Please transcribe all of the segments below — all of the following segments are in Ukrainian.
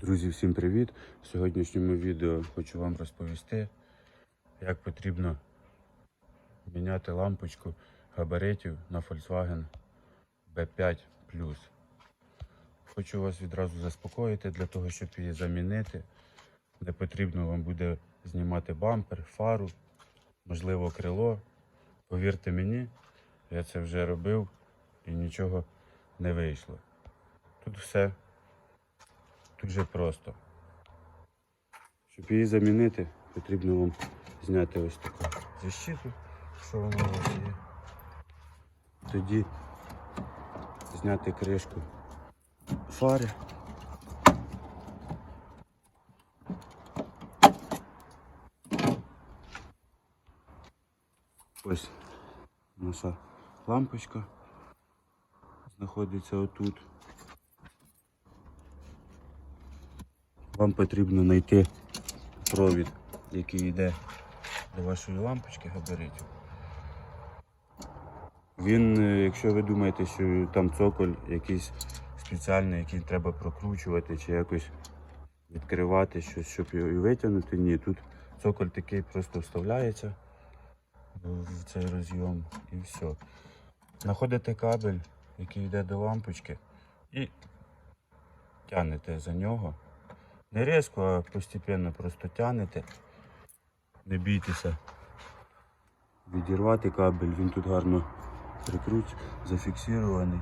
Друзі, всім привіт! В сьогоднішньому відео хочу вам розповісти, як потрібно міняти лампочку габаритів на Volkswagen B5 Хочу вас відразу заспокоїти, для того, щоб її замінити. Не потрібно вам буде знімати бампер, фару, можливо, крило. Повірте мені, я це вже робив і нічого не вийшло. Тут все дуже просто. Щоб її замінити, потрібно вам зняти ось таку защиту, що вона у вас є. Тоді зняти кришку фари. Ось наша лампочка знаходиться отут. Вам потрібно знайти провід, який йде до вашої лампочки габаритів. Він, е, якщо ви думаєте, що там цоколь якийсь спеціальний, який треба прокручувати чи якось відкривати щось, щоб його витягнути, ні, тут цоколь такий просто вставляється в цей розйом і все. Знаходите кабель, який йде до лампочки, і тягнете за нього. Не різко, а постепенно просто тягнете. Не бійтеся відірвати кабель, він тут гарно прикрут, зафіксований.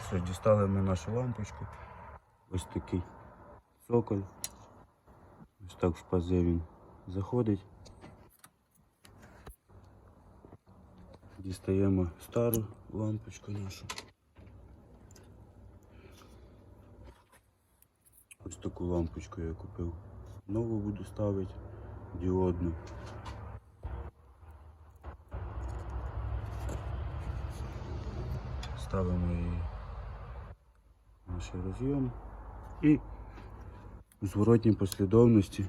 Все, дістали ми нашу лампочку. Ось такий цоколь. Ось так в пазе він заходить. Дістаємо стару лампочку нашу. Ось таку лампочку я купив. Нову буду ставити діодну. Ставимо її наш розйом і у зворотній послідовності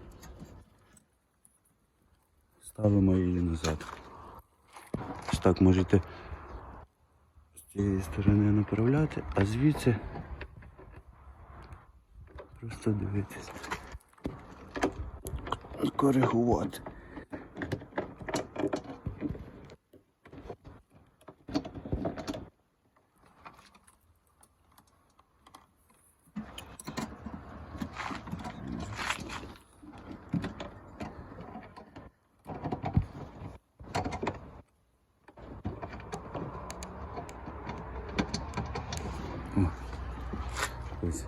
ставимо її назад. Ось так можете з цієї сторони направляти, а звідси просто дивитися. Коригувати. Ось.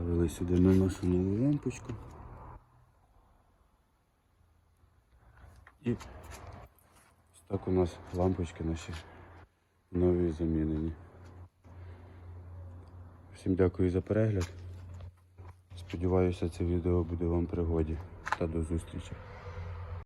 Ставили сюди на нову лампочку. І ось так у нас лампочки наші нові замінені. Всім дякую за перегляд. Сподіваюся, це відео буде вам пригоді. Та до зустрічі.